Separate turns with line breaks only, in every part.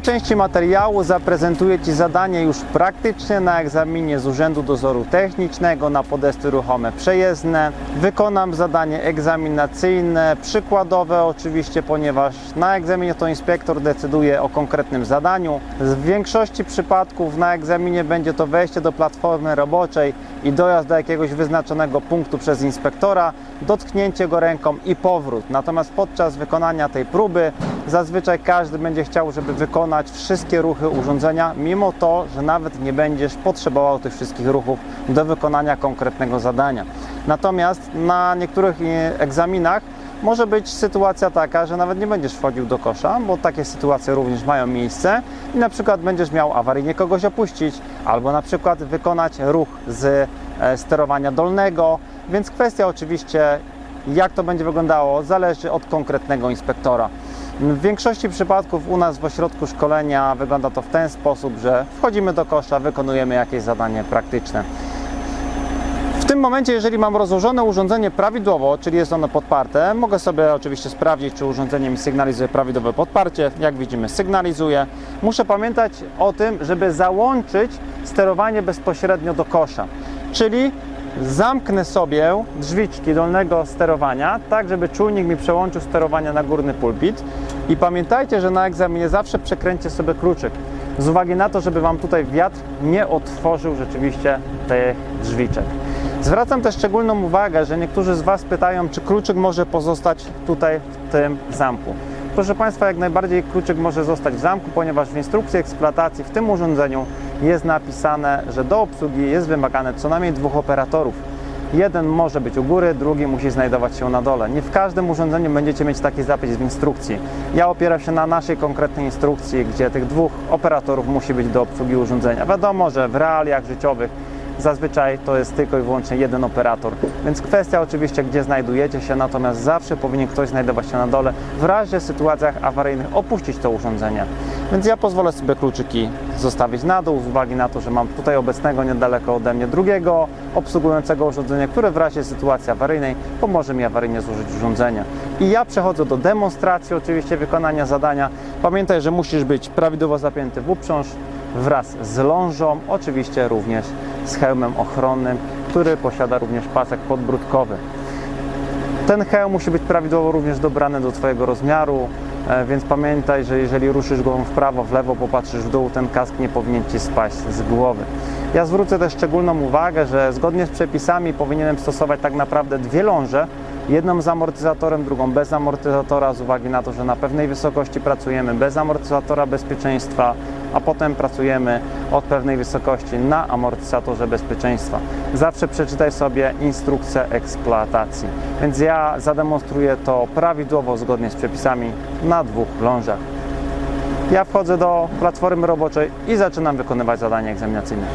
Tej części materiału zaprezentuję Ci zadanie już praktycznie na egzaminie z Urzędu Dozoru Technicznego na podesty ruchome przejezdne. Wykonam zadanie egzaminacyjne, przykładowe oczywiście, ponieważ na egzaminie to inspektor decyduje o konkretnym zadaniu. W większości przypadków na egzaminie będzie to wejście do platformy roboczej i dojazd do jakiegoś wyznaczonego punktu przez inspektora, dotknięcie go ręką i powrót. Natomiast podczas wykonania tej próby zazwyczaj każdy będzie chciał, żeby wykonać wszystkie ruchy urządzenia, mimo to, że nawet nie będziesz potrzebował tych wszystkich ruchów do wykonania konkretnego zadania. Natomiast na niektórych e, egzaminach może być sytuacja taka, że nawet nie będziesz wchodził do kosza, bo takie sytuacje również mają miejsce i na przykład będziesz miał awaryjnie kogoś opuścić, albo na przykład wykonać ruch z e, sterowania dolnego, więc kwestia oczywiście jak to będzie wyglądało zależy od konkretnego inspektora. W większości przypadków u nas w ośrodku szkolenia wygląda to w ten sposób, że wchodzimy do kosza, wykonujemy jakieś zadanie praktyczne. W tym momencie, jeżeli mam rozłożone urządzenie prawidłowo, czyli jest ono podparte, mogę sobie oczywiście sprawdzić, czy urządzenie mi sygnalizuje prawidłowe podparcie. Jak widzimy, sygnalizuje. Muszę pamiętać o tym, żeby załączyć sterowanie bezpośrednio do kosza, czyli zamknę sobie drzwiczki dolnego sterowania, tak żeby czujnik mi przełączył sterowanie na górny pulpit. I pamiętajcie, że na egzaminie zawsze przekręćcie sobie kluczyk, z uwagi na to, żeby Wam tutaj wiatr nie otworzył rzeczywiście tych drzwiczek. Zwracam też szczególną uwagę, że niektórzy z Was pytają, czy kluczyk może pozostać tutaj w tym zamku. Proszę Państwa, jak najbardziej kluczyk może zostać w zamku, ponieważ w instrukcji eksploatacji w tym urządzeniu jest napisane, że do obsługi jest wymagane co najmniej dwóch operatorów. Jeden może być u góry, drugi musi znajdować się na dole. Nie w każdym urządzeniu będziecie mieć taki zapis w instrukcji. Ja opieram się na naszej konkretnej instrukcji, gdzie tych dwóch operatorów musi być do obsługi urządzenia. Wiadomo, że w realiach życiowych Zazwyczaj to jest tylko i wyłącznie jeden operator, więc kwestia oczywiście, gdzie znajdujecie się, natomiast zawsze powinien ktoś znajdować się na dole, w razie sytuacjach awaryjnych opuścić to urządzenie. Więc ja pozwolę sobie kluczyki zostawić na dół, z uwagi na to, że mam tutaj obecnego niedaleko ode mnie drugiego obsługującego urządzenie, które w razie sytuacji awaryjnej pomoże mi awaryjnie zużyć urządzenie. I ja przechodzę do demonstracji oczywiście wykonania zadania. Pamiętaj, że musisz być prawidłowo zapięty w uprząż, wraz z lążą, oczywiście również z hełmem ochronnym, który posiada również pasek podbródkowy. Ten hełm musi być prawidłowo również dobrany do Twojego rozmiaru, e, więc pamiętaj, że jeżeli ruszysz głową w prawo, w lewo, popatrzysz w dół, ten kask nie powinien Ci spaść z głowy. Ja zwrócę też szczególną uwagę, że zgodnie z przepisami powinienem stosować tak naprawdę dwie ląże, jedną z amortyzatorem, drugą bez amortyzatora, z uwagi na to, że na pewnej wysokości pracujemy bez amortyzatora bezpieczeństwa, a potem pracujemy od pewnej wysokości na amortyzatorze bezpieczeństwa. Zawsze przeczytaj sobie instrukcję eksploatacji. Więc ja zademonstruję to prawidłowo, zgodnie z przepisami na dwóch lążach. Ja wchodzę do platformy roboczej i zaczynam wykonywać zadanie egzaminacyjne.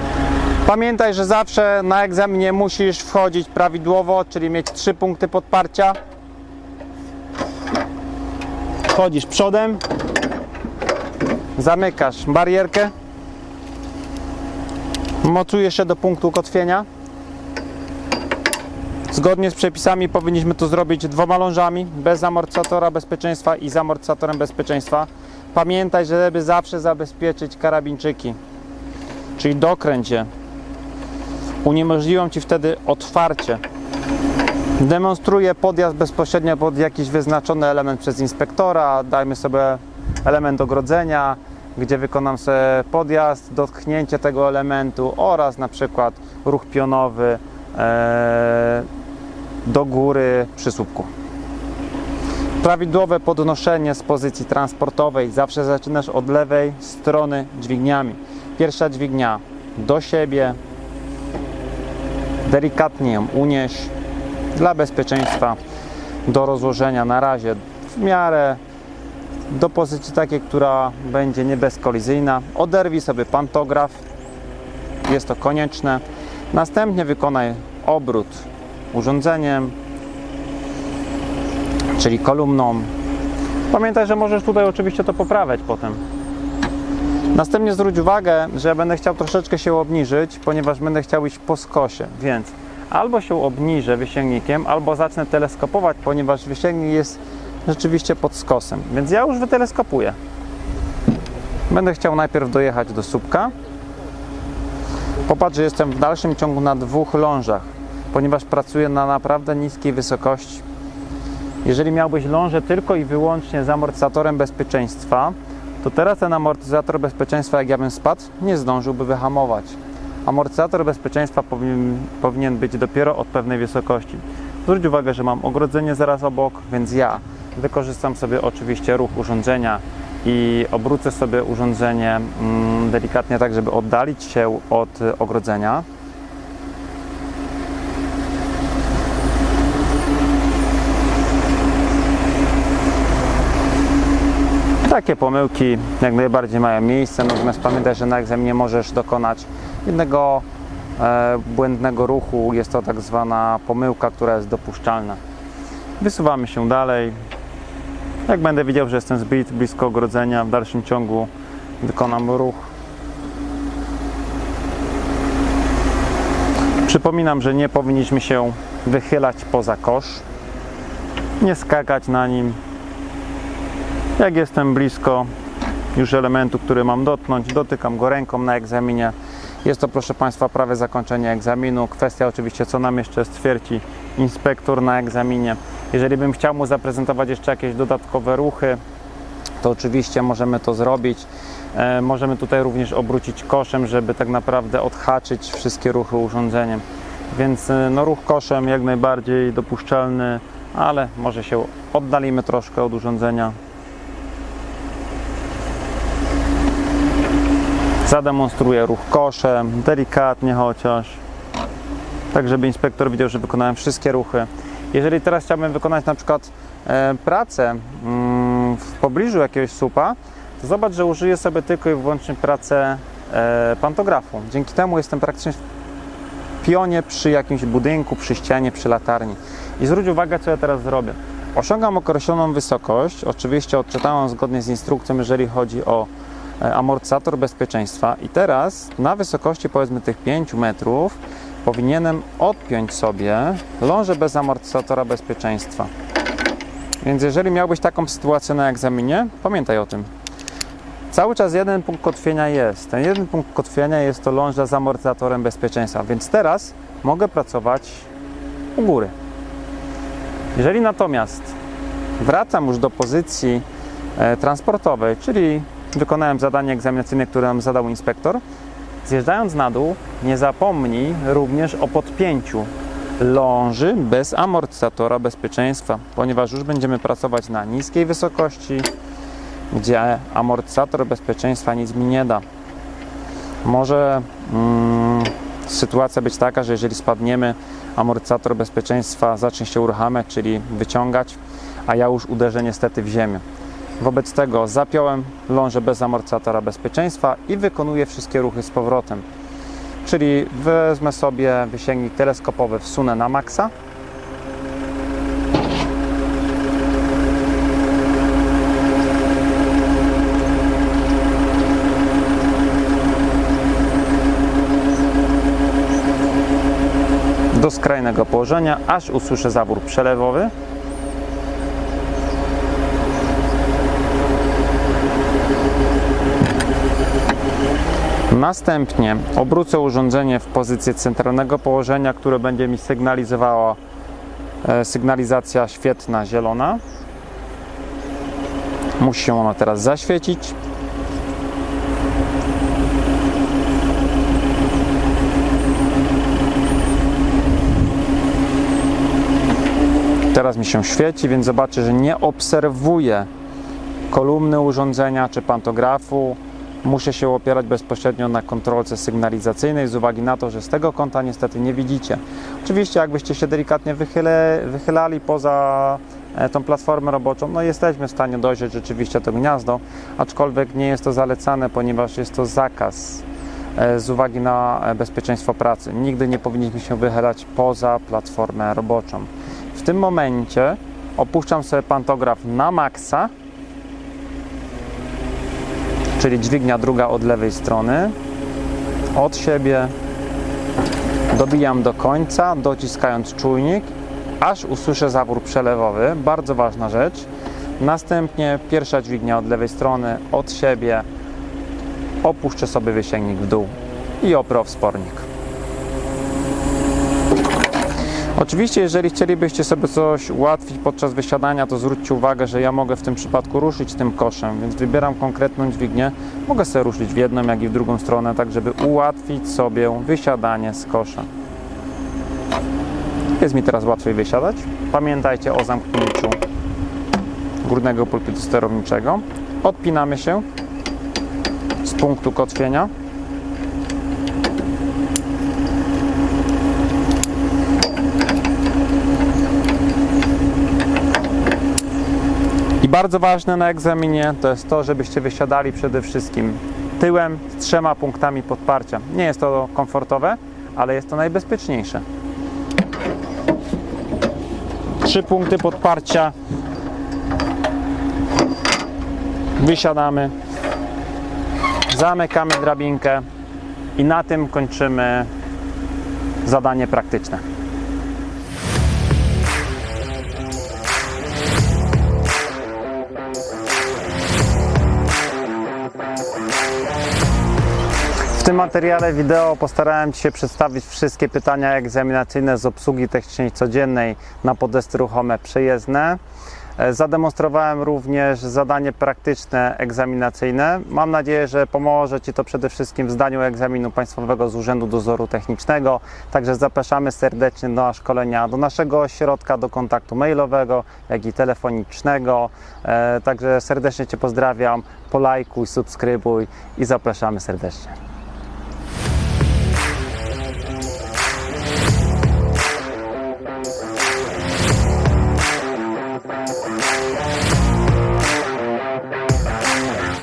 Pamiętaj, że zawsze na egzaminie musisz wchodzić prawidłowo, czyli mieć trzy punkty podparcia. Wchodzisz przodem, zamykasz barierkę, mocujesz się do punktu kotwienia. Zgodnie z przepisami powinniśmy to zrobić dwoma lążami, bez amortyzatora bezpieczeństwa i z amortyzatorem bezpieczeństwa. Pamiętaj, żeby zawsze zabezpieczyć karabinczyki, czyli dokręć je. Uniemożliwią Ci wtedy otwarcie. Demonstruję podjazd bezpośrednio pod jakiś wyznaczony element przez inspektora. Dajmy sobie element ogrodzenia, gdzie wykonam sobie podjazd, dotknięcie tego elementu oraz na przykład ruch pionowy e, do góry przy słupku. Prawidłowe podnoszenie z pozycji transportowej zawsze zaczynasz od lewej strony dźwigniami. Pierwsza dźwignia do siebie, delikatnie ją unieś dla bezpieczeństwa do rozłożenia na razie w miarę do pozycji takiej, która będzie nie bezkolizyjna. Oderwij sobie pantograf, jest to konieczne. Następnie wykonaj obrót urządzeniem, czyli kolumną. Pamiętaj, że możesz tutaj oczywiście to poprawiać potem. Następnie zwróć uwagę, że ja będę chciał troszeczkę się obniżyć, ponieważ będę chciał iść po skosie, więc albo się obniżę wysięgnikiem, albo zacznę teleskopować, ponieważ wysięgnik jest rzeczywiście pod skosem. Więc ja już wyteleskopuję. Będę chciał najpierw dojechać do słupka. Popatrz, że jestem w dalszym ciągu na dwóch lążach, ponieważ pracuję na naprawdę niskiej wysokości. Jeżeli miałbyś lążę tylko i wyłącznie z amortyzatorem bezpieczeństwa, to teraz ten amortyzator bezpieczeństwa, jak ja bym spadł, nie zdążyłby wyhamować. Amortyzator bezpieczeństwa powinien, powinien być dopiero od pewnej wysokości. Zwróć uwagę, że mam ogrodzenie zaraz obok, więc ja wykorzystam sobie oczywiście ruch urządzenia i obrócę sobie urządzenie mm, delikatnie tak, żeby oddalić się od ogrodzenia. Takie pomyłki jak najbardziej mają miejsce, natomiast pamiętaj, że na egzaminie możesz dokonać jednego e, błędnego ruchu. Jest to tak zwana pomyłka, która jest dopuszczalna. Wysuwamy się dalej. Jak będę widział, że jestem zbyt blisko ogrodzenia, w dalszym ciągu wykonam ruch. Przypominam, że nie powinniśmy się wychylać poza kosz, nie skakać na nim, jak jestem blisko już elementu, który mam dotknąć, dotykam go ręką na egzaminie. Jest to, proszę Państwa, prawie zakończenie egzaminu. Kwestia oczywiście, co nam jeszcze stwierdzi inspektor na egzaminie. Jeżeli bym chciał mu zaprezentować jeszcze jakieś dodatkowe ruchy, to oczywiście możemy to zrobić. E, możemy tutaj również obrócić koszem, żeby tak naprawdę odhaczyć wszystkie ruchy urządzeniem. Więc e, no, ruch koszem jak najbardziej dopuszczalny, ale może się oddalimy troszkę od urządzenia. Zademonstruję ruch koszem, delikatnie chociaż, tak żeby inspektor widział, że wykonałem wszystkie ruchy. Jeżeli teraz chciałbym wykonać na przykład e, pracę mm, w pobliżu jakiegoś słupa, to zobacz, że użyję sobie tylko i wyłącznie pracę e, pantografu. Dzięki temu jestem praktycznie w pionie przy jakimś budynku, przy ścianie, przy latarni. I zwróć uwagę, co ja teraz zrobię. Osiągam określoną wysokość, oczywiście odczytałem zgodnie z instrukcją, jeżeli chodzi o e, amortyzator bezpieczeństwa i teraz na wysokości powiedzmy tych 5 metrów powinienem odpiąć sobie lążę bez amortyzatora bezpieczeństwa. Więc jeżeli miałbyś taką sytuację na egzaminie, pamiętaj o tym. Cały czas jeden punkt kotwienia jest. Ten jeden punkt kotwienia jest to ląża z amortyzatorem bezpieczeństwa, więc teraz mogę pracować u góry. Jeżeli natomiast wracam już do pozycji e, transportowej, czyli wykonałem zadanie egzaminacyjne, które nam zadał inspektor, zjeżdżając na dół, nie zapomnij również o podpięciu ląży bez amortyzatora bezpieczeństwa, ponieważ już będziemy pracować na niskiej wysokości, gdzie amortyzator bezpieczeństwa nic mi nie da. Może mm, sytuacja być taka, że jeżeli spadniemy, amortyzator bezpieczeństwa zacznie się uruchamiać, czyli wyciągać, a ja już uderzę niestety w ziemię. Wobec tego zapiąłem lążę bez amortyzatora bezpieczeństwa i wykonuję wszystkie ruchy z powrotem. Czyli wezmę sobie wysięgnik teleskopowy, wsunę na maksa. do skrajnego położenia, aż usłyszę zawór przelewowy. Następnie obrócę urządzenie w pozycję centralnego położenia, które będzie mi sygnalizowała e, sygnalizacja świetna zielona. Musi się ona teraz zaświecić. Teraz mi się świeci, więc zobaczę, że nie obserwuję kolumny urządzenia czy pantografu. Muszę się opierać bezpośrednio na kontrolce sygnalizacyjnej z uwagi na to, że z tego kąta niestety nie widzicie. Oczywiście jakbyście się delikatnie wychyle, wychylali poza e, tą platformę roboczą, no jesteśmy w stanie dojrzeć rzeczywiście to gniazdo, aczkolwiek nie jest to zalecane, ponieważ jest to zakaz e, z uwagi na e, bezpieczeństwo pracy. Nigdy nie powinniśmy się wychylać poza platformę roboczą. W tym momencie opuszczam sobie pantograf na maksa, czyli dźwignia druga od lewej strony, od siebie dobijam do końca, dociskając czujnik, aż usłyszę zawór przelewowy, bardzo ważna rzecz. Następnie pierwsza dźwignia od lewej strony, od siebie, opuszczę sobie wysięgnik w dół i oprę o wspornik. Oczywiście, jeżeli chcielibyście sobie coś ułatwić podczas wysiadania, to zwróćcie uwagę, że ja mogę w tym przypadku ruszyć tym koszem, więc wybieram konkretną dźwignię. Mogę sobie ruszyć w jedną, jak i w drugą stronę, tak żeby ułatwić sobie wysiadanie z kosza. Jest mi teraz łatwiej wysiadać. Pamiętajcie o zamknięciu górnego pulpitu sterowniczego. Odpinamy się z punktu kotwienia. Bardzo ważne na egzaminie to jest to, żebyście wysiadali przede wszystkim tyłem z trzema punktami podparcia. Nie jest to komfortowe, ale jest to najbezpieczniejsze. Trzy punkty podparcia. Wysiadamy. Zamykamy drabinkę i na tym kończymy zadanie praktyczne. W tym materiale wideo postarałem się przedstawić wszystkie pytania egzaminacyjne z obsługi technicznej codziennej na podesty ruchome przejezdne. E, Zademonstrowałem również zadanie praktyczne egzaminacyjne. Mam nadzieję, że pomoże Ci to przede wszystkim w zdaniu egzaminu państwowego z Urzędu Dozoru Technicznego. Także zapraszamy serdecznie do szkolenia do naszego ośrodka, do kontaktu mailowego, jak i telefonicznego. E, Także serdecznie Cię pozdrawiam. Polajkuj, subskrybuj i zapraszamy serdecznie.